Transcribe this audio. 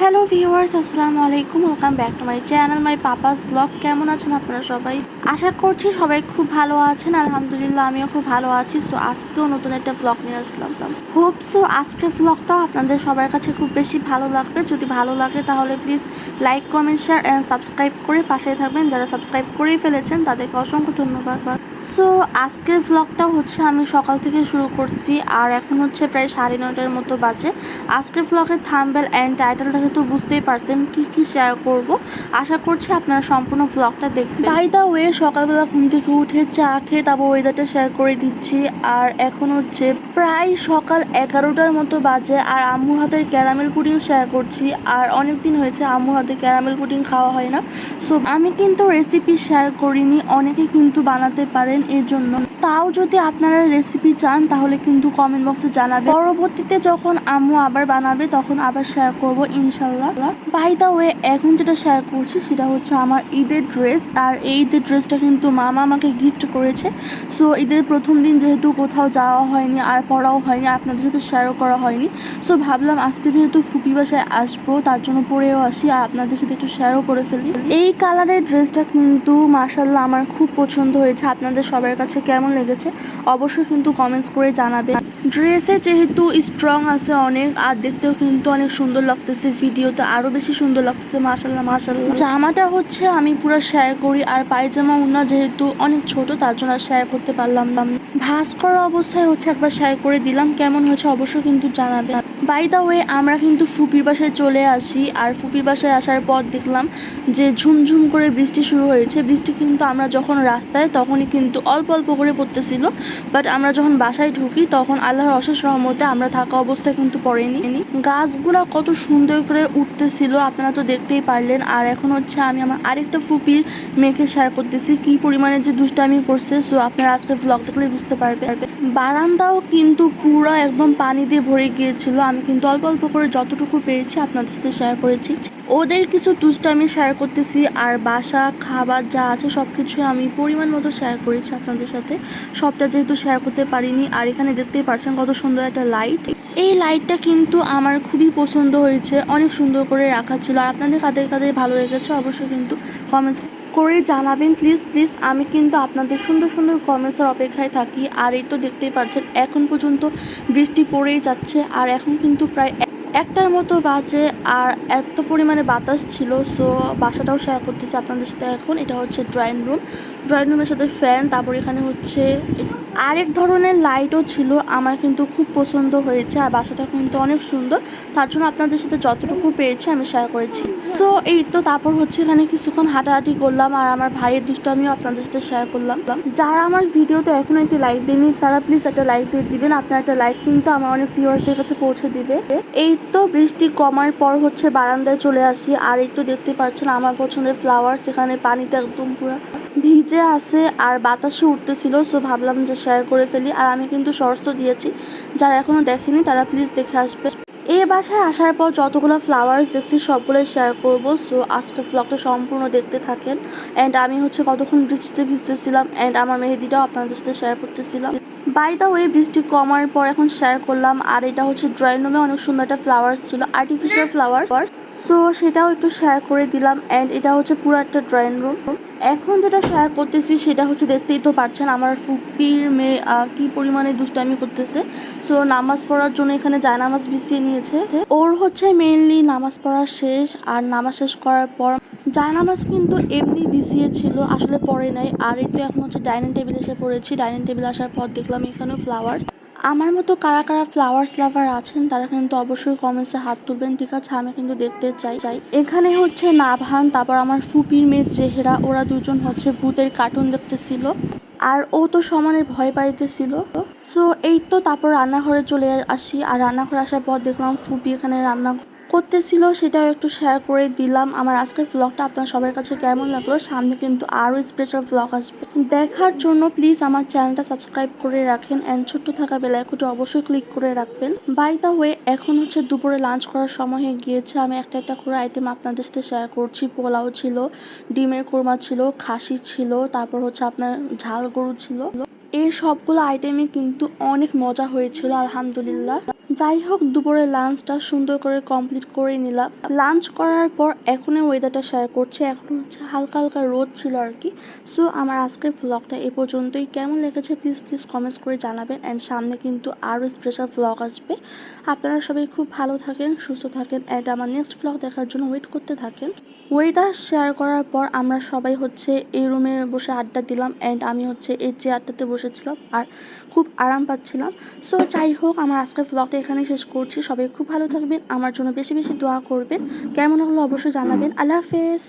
Hello viewers আসসালামু আলাইকুম। Welcome back to my channel my papa's vlog কেমন আছেন আপনারা সবাই? আশা করছি সবাই খুব ভালো আছেন। আলহামদুলিল্লাহ, আমিও খুব ভালো আছি। সো আজকেও নতুন একটা ব্লগ নিয়ে আসলাম। হোপ সো আজকের ব্লগটাও আপনাদের সবার কাছে খুব বেশি ভালো লাগবে। যদি ভালো লাগে, তাহলে please like comment share and subscribe করে পাশে থাকবেন। যারা সাবস্ক্রাইব করেই ফেলেছেন, তাদেরকে অসংখ্য ধন্যবাদ। সো আজকের ব্লগটা হচ্ছে আমি সকাল থেকে শুরু করছি, আর এখন হচ্ছে প্রায় সাড়ে নয়টার মতো বাজে। আজকের ব্লগের থাম্বেল অ্যান্ড টাইটেল দেখে তো বুঝতেই পারছেন কি কি শেয়ার করব। আশা করছি আপনারা সম্পূর্ণ ব্লগটা দেখবেন। বাই দা ওয়ে সকালবেলা ঘুম থেকে উঠে চা খেয়ে তারপর ওয়েদারটা শেয়ার করে দিচ্ছি, আর এখন হচ্ছে প্রায় সকাল এগারোটার মতো বাজে, আর আম্মুর হাতের ক্যারামেল পুডিং শেয়ার করছি, আর অনেক দিন হয়েছে আম্মুর হাতে ক্যারামেল পুডিং খাওয়া হয় না। সো আমি কিন্তু রেসিপি শেয়ার করিনি, অনেকে কিন্তু বানাতে পারেন। এর জন্য তাও যদি আপনারা রেসিপি চান, তাহলে কিন্তু কমেন্ট বক্সে জানাবেন। পরবর্তীতে যখন আম্মু আবার বানাবে, তখন আবার শেয়ার করব ইনশাল্লাহ বাই দা ওয়ে এখন যেটা শেয়ার করছি, সেটা হচ্ছে আমার ঈদের ড্রেস আর এই ঈদের ড্রেসটা কিন্তু মামা আমাকে গিফট করেছে। সো ঈদের প্রথম দিন যেহেতু কোথাও যাওয়া হয়নি, আর পড়াও হয়নি, আপনাদের সাথে শেয়ারও করা হয়নি। সো ভাবলাম আজকে যেহেতু ফুপি বাসায় আসব, তার জন্য পরেও আসি, আর আপনাদের সাথে একটু শেয়ারও করে ফেলি। এই কালারের ড্রেসটা কিন্তু মাসাল্লাহ আমার খুব পছন্দ হয়েছে। আপনাদের সবার কাছে কেমন লেগেছে। অবশ্যই কিন্তু কমেন্টস করে জানাবে ড্রেসে যেহেতু স্ট্রং আছে অনেক, আর দেখতেও কিন্তু অনেক সুন্দর লাগতেছে ভিডিওতে আরও বেশি সুন্দর লাগতেছে মাসাল্লাহ মাসাল্লাহ জামাটা হচ্ছে আমি পুরো শেয়ার করি, আর পায়জামা উন্না যেহেতু অনেক ছোট, তার জন্য আর শেয়ার করতে পারলাম না। ভাস করা অবস্থায় হচ্ছে একবার শেয়ার করে দিলাম, কেমন হয়েছে অবশ্যই কিন্তু জানাবে বাই দা ওয়ে আমরা কিন্তু ফুপির বাসায় চলে আসি, আর ফুপির বাসায় আসার পর দেখলাম যে ঝুমঝুম করে বৃষ্টি শুরু হয়েছে। বৃষ্টি কিন্তু আমরা যখন রাস্তায়, তখনই কিন্তু অল্প অল্প করে পড়তেছিল বাট আমরা যখন বাসায় ঢুকি, তখন আল্লাহর অশেষ রহমতে আমরা থাকা অবস্থায় কিন্তু পড়েনি। গাছগুলা কত সুন্দর করে উঠতেছিল, আপনারা তো দেখতেই পারলেন। আর এখন হচ্ছে আমি আমার আরেকটা ফুপির মেয়েকে শেয়ার করতেছি, কি পরিমাণে যে দুষ্টামি করছে। সো আপনারা আজকে ব্লগ দেখলে বুঝতে পারবে বারান্দাও কিন্তু পুরো একদম পানি দিয়ে ভরে গিয়েছিল। আমি কিন্তু অল্প অল্প করে যতটুকু পেরেছি আপনাদের সাথে শেয়ার করেছি। ওদের কিছু দুষ্টামি শেয়ার করতেছি, আর বাসা, খাবার যা আছে সব কিছুই আমি পরিমাণ মতো শেয়ার করেছি আপনাদের সাথে। সবটা যেহেতু শেয়ার করতে পারিনি, আর এখানে দেখতেই পারছেন কত সুন্দর একটা লাইট এই লাইটটা কিন্তু আমার খুবই পছন্দ হয়েছে, অনেক সুন্দর করে রাখা ছিল। আর আপনাদের কাদের কাদের ভালো লেগেছে অবশ্যই কিন্তু কমেন্টস করে জানাবেন। প্লিজ প্লিজ আমি কিন্তু আপনাদের সুন্দর সুন্দর কমেন্টসের অপেক্ষায় থাকি। আর এই তো দেখতেই পাচ্ছেন এখন পর্যন্ত বৃষ্টি পড়েই যাচ্ছে। আর এখন কিন্তু প্রায় একটার মতো বাজে আর এত পরিমাণে বাতাস ছিল সো বাসাটাও শেয়ার করতেছি আপনাদের সাথে এখন। এটা হচ্ছে ড্রয়িং রুম ড্রয়িং রুমের সাথে ফ্যান তারপর এখানে হচ্ছে আরেক ধরনের লাইটও ছিল, আমার কিন্তু খুব পছন্দ হয়েছে আর বাসাটা কিন্তু অনেক সুন্দর। তার জন্য আপনাদের সাথে যতটুকু পেরেছি আমি শেয়ার করেছি। সো এই তো তারপর হচ্ছে এখানে কিছুক্ষণ হাঁটাহাঁটি করলাম আর আমার ভাইয়ের দুষ্টামিও আপনাদের সাথে শেয়ার করলাম। যারা আমার ভিডিওতে এখন একটি লাইক দেননি, তারা প্লিজ একটা লাইক দিয়ে দিবেন। আপনার একটা লাইক কিন্তু আমার অনেক ভিউয়ার্সদের কাছে পৌঁছে দিবে। এই তো বৃষ্টি কমার পর হচ্ছে বারান্দায় চলে আসি। আর একটু দেখতে পাচ্ছেন আমার পছন্দের ফ্লাওয়ার সেখানে পানিতে একদম পুরো ভিজে আছে আর বাতাসে উঠতেছিল সো ভাবলাম যে শেয়ার করে ফেলি। আর আমি কিন্তু শর্টস তো দিয়েছি, যারা এখনও দেখেনি তারা প্লিজ দেখে আসবে। এই বাসায় আসার পর যতগুলো ফ্লাওয়ার্স দেখছি সবগুলোই শেয়ার করব সো আজকের ব্লগটা সম্পূর্ণ দেখতে থাকেন। অ্যান্ড আমি হচ্ছে কতক্ষণ বৃষ্টিতে ভিজতেছিলাম অ্যান্ড আমার মেহেদিটাও আপনাদের সাথে শেয়ার করতেছিলাম। বাই দা ওয়ে বৃষ্টি কমার পর এখন শেয়ার করলাম আর এটা হচ্ছে ড্রয়িং রুমে অনেক সুন্দর একটা ফ্লাওয়ার্স ছিল আর্টিফিশিয়াল ফ্লাওয়ার সো সেটাও একটু শেয়ার করে দিলাম অ্যান্ড এটা হচ্ছে পুরো একটা ড্রয়িং রুম এখন যেটা শেয়ার করতেছি সেটা হচ্ছে দেখতেই তো পারছেন আমার ফুপির মেয়ে কি পরিমাণে দুষ্টামি করতেছে। সো নামাজ পড়ার জন্য এখানে জায়নামাজ বিছিয়ে নিয়েছে। ওর হচ্ছে মেইনলি নামাজ পড়া শেষ আর নামাজ শেষ করার পর জায়নামাজ কিন্তু এমনি বিছিয়ে ছিল, আসলে পড়ে নাই। আর এই তো এখন হচ্ছে ডাইনিং টেবিল এসে পড়েছি। ডাইনিং টেবিল আসার পর দেখলাম এখানেও ফ্লাওয়ার্স আমার মতো কারা কারা ফ্লাওয়ার্স লাভার আছেন, তারা কিন্তু অবশ্যই কমেন্টসে হাত তুলবেন। ঠিক আছে, আমি কিন্তু দেখতে চাই চাই। এখানে হচ্ছে নাভান, তারপর আমার ফুপির মেয়ের চেহারা, ওরা দুজন হচ্ছে ভূতের কার্টুন দেখতেছিল। আর ও তো সমানে ভয় পাইতেছিল। সো এই তো তারপর রান্নাঘরে চলে আসি। আর রান্নাঘরে আসার পর দেখলাম ফুপি এখানে রান্না করতেছিল, সেটাও একটু শেয়ার করে দিলাম। আমার আজকের ব্লগটা আপনার সবার কাছে কেমন লাগল, সামনে কিন্তু আরও স্পেশাল ব্লগ আসবে। দেখার জন্য প্লিজ আমার চ্যানেলটা সাবস্ক্রাইব করে রাখেন অ্যান্ড ছোট্ট থাকা বেলা একটু অবশ্যই ক্লিক করে রাখবেন। বাই দা ওয়ে এখন হচ্ছে দুপুরে লাঞ্চ করার সময় হয়ে গিয়েছে। আমি একটা একটা করে আইটেম আপনাদের সাথে শেয়ার করছি। পোলাও ছিল, ডিমের কোরমা ছিল, খাসি ছিল, তারপর হচ্ছে আপনার ঝাল গরু ছিল। এই সবগুলো আইটেমই কিন্তু অনেক মজা হয়েছিল, আলহামদুলিল্লাহ। যাই হোক দুপুরে লাঞ্চটা সুন্দর করে কমপ্লিট করে নিলাম। লাঞ্চ করার পর এখনই ওয়েদারটা শেয়ার করছি। এখন হচ্ছে হালকা হালকা রোদ ছিল আর কি। সো আমার আজকের ব্লগটা এ পর্যন্তই। কেমন লেগেছে প্লিজ প্লিজ কমেন্টস করে জানাবেন। অ্যান্ড সামনে কিন্তু আরও স্পেশাল ব্লগ আসবে। আপনারা সবাই খুব ভালো থাকেন, সুস্থ থাকেন। অ্যান্ড আমার নেক্সট ব্লগ দেখার জন্য ওয়েট করতে থাকেন। ওয়েদার শেয়ার করার পর আমরা সবাই হচ্ছে এই রুমে বসে আড্ডা দিলাম। অ্যান্ড আমি হচ্ছে এই চেয়ারটাতে বসেছিলাম। আর খুব আরাম পাচ্ছিলাম। সো যাই হোক আমার আজকের ব্লগটা এখানে শেষ করছি। সবাই খুব ভালো থাকবেন। আমার জন্য বেশি বেশি দোয়া করবেন। কেমন হলো অবশ্যই জানাবেন। আল্লাহ হাফেজ।